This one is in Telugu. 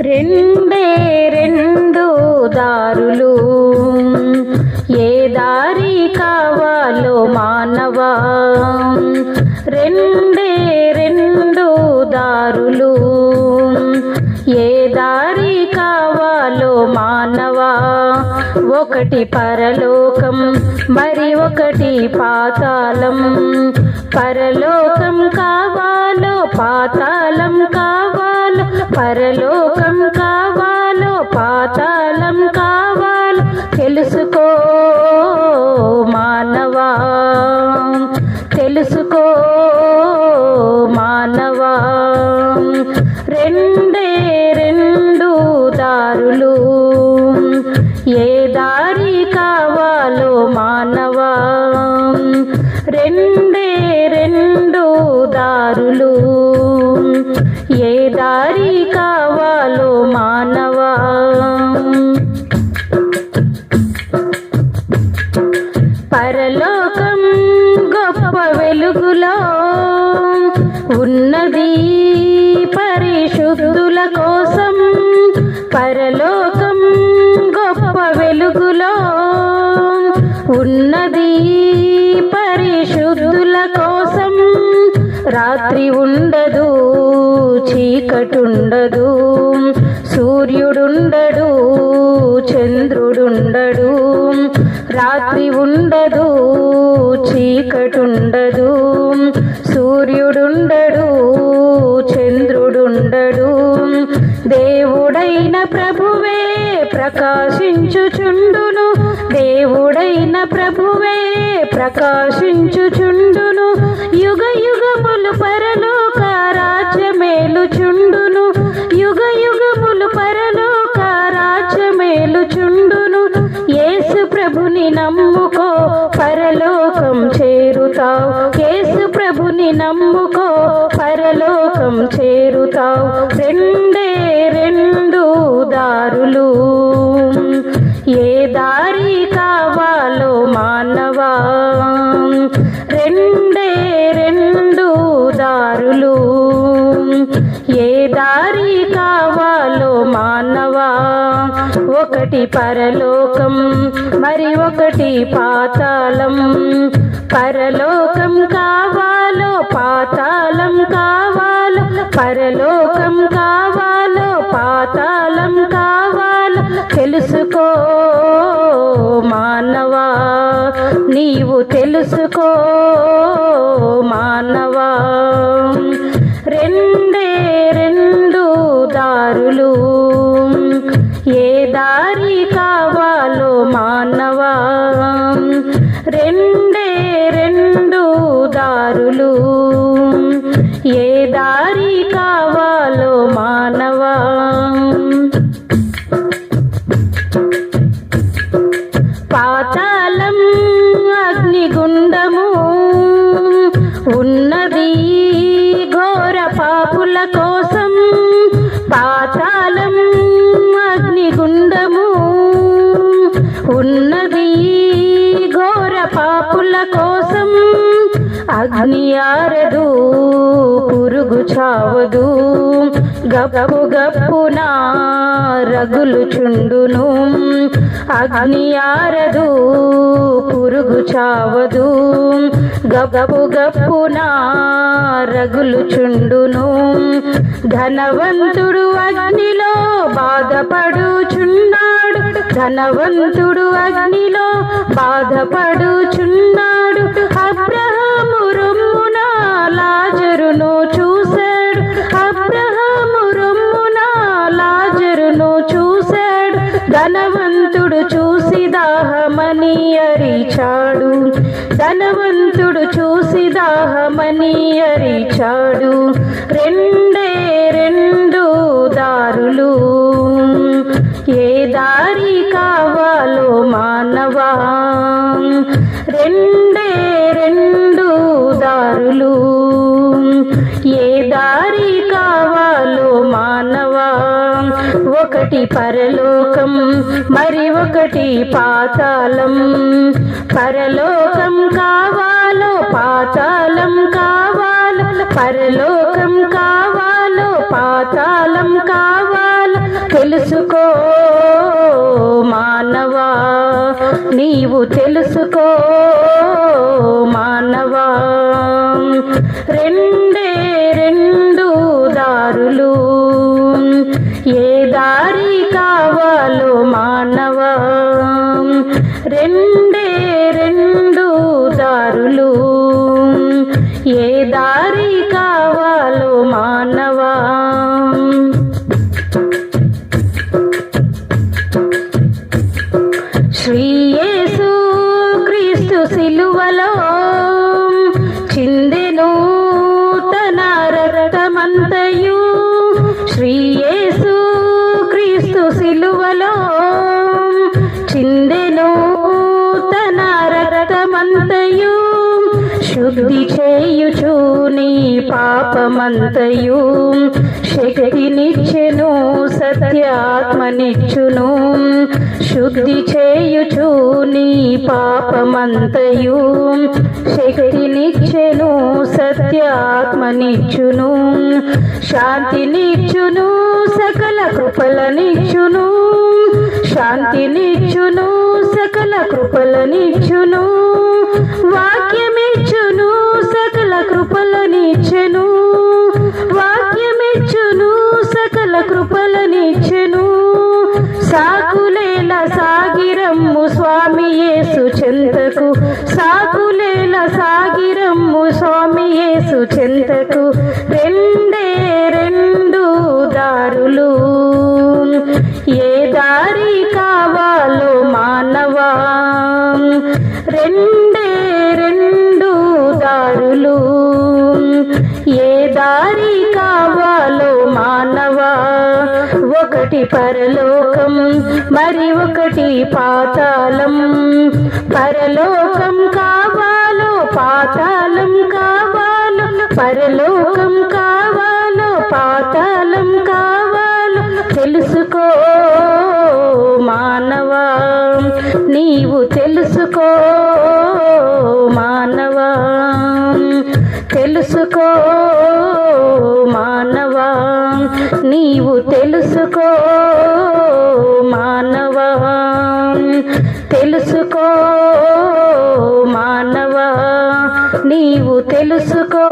రెండే రెండు దారులు. ఏ దారి కావాలో మానవా. రెండే రెండు దారులు. ఏ దారి కావాలో మానవా. ఒకటి పరలోకం మరి ఒకటి పాతాళం. పరలోకం కావాలో పాతాళం కావాలో పరలోకం కావాలో పాతాళం కావాలో తెలుసుకో మానవా. తెలుసుకో మానవా. రెండే రెండు దారులు ఏ దారి కావాలో మానవా. ప్రభులో ఉన్నది పరిశుద్ధుల కోసం పరలోకం గొప్ప వెలుగులో. ఉన్నది పరిశుద్ధుల కోసం రాత్రి ఉండదు చీకటుండదు సూర్యుడుండడు చంద్రుడుండడు. రాత్రి ఉండదు చీకటుండదు సూర్యుడుండడు చంద్రుడుండడు. దేవుడైన ప్రభువే ప్రకాశించుచుండును దేవుడైన ప్రభువే ప్రకాశించు చేరుతావు. యేసు ప్రభుని నమ్ముకో పరలోకం చేరుతావు. రెండే రెండు దారులు. ఏ దారి కావాలో మానవా? రెండే రెండు దారులు. ఏ దారి కావాలో మానవా? ఒకటి పరలోకం మరి ఒకటి పాతాళం. పరలోకం కావాలో పాతాళం కావాలో పరలోకం కావాలో పాతాళం కావాలో తెలుసుకో మానవా నీవు తెలుసుకో మానవా. రెండే రెండు దారులు ఏ దారి కావాలో మానవా. రెండు దారులు. ఏ దారి కావాలో మానవా. పాతాళం అగ్నిగుండము. ఉన్నది ఘోర పాపుల కోసం. పాతాళం అగ్నిగుండము. ఉన్నది ఘోర పాపుల కోసం. అగ్ని ఆరదు పురుగు చావదు. గప్పు గప్పున రగులు చుండును. అగ్ని ఆరదు పురుగు చావదు. గప్పు గప్పున రగులు చుండును. ధనవంతుడు అగ్నిలో బాధపడుచున్నాడు. ధనవంతుడు అగ్నిలో బాధపడుచున్నాడు. చూసి దాహమని అరిచాడు. ధనవంతుడు చూసి దాహమని అరిచాడు. రెండే రెండు దారులు. ఏ దారి కావాలో మానవా? రెండే రెండు దారులు. ఏ దారి కావాలో మానవా? ఒకటి పరలోకం మరి ఒకటి పాతాళం. పరలోకం కావాలో పాతాళం కావాలో పరలోకం కావాలో పాతాళం కావాలో. తెలుసుకో మానవా నీవు తెలుసుకో మానవా. రెండే రెండు దారులు దారి కావాలో మానవ. రెండే రెండు దారులు. ఏ దారి కావాలో మానవ. శ్రీయేసు క్రీస్తు సిలువలో రక్తమంతయు శుద్ధి చేయుచు నీ పాపమంతయు. శక్తినిచ్చెను సత్యాత్మనిచ్చును. శుద్ధి చేయుచు నీ పాపమంతయు. శక్తినిచ్చెను సత్యాత్మనిచ్చును. శాంతినిచ్చును సకల కృపలనిచ్చును. శాంతినిచ్చును కృపలనిచ్చును వాక్యమిచ్చును సకల కృపలనిచ్చెను వాక్యమిచ్చును సకల కృపలనిచ్చెను. సాకులేల సాగిరమ్ము స్వామి యేసు చెంతకు సాకులేల సాగిరమ్ము స్వామి యేసు చెంతకు రెండు ఒకటి పాతాళం. పరలోకం కావాలో పాతాళం కావాలో. పరలోకం కావాలో పాతాళం కావాలో. తెలుసుకో మానవా. నీవు తెలుసుకో మానవా. తెలుసుకో మానవా. నీవు తెలుసుకో తెలుసుకో మానవా నీవు తెలుసుకో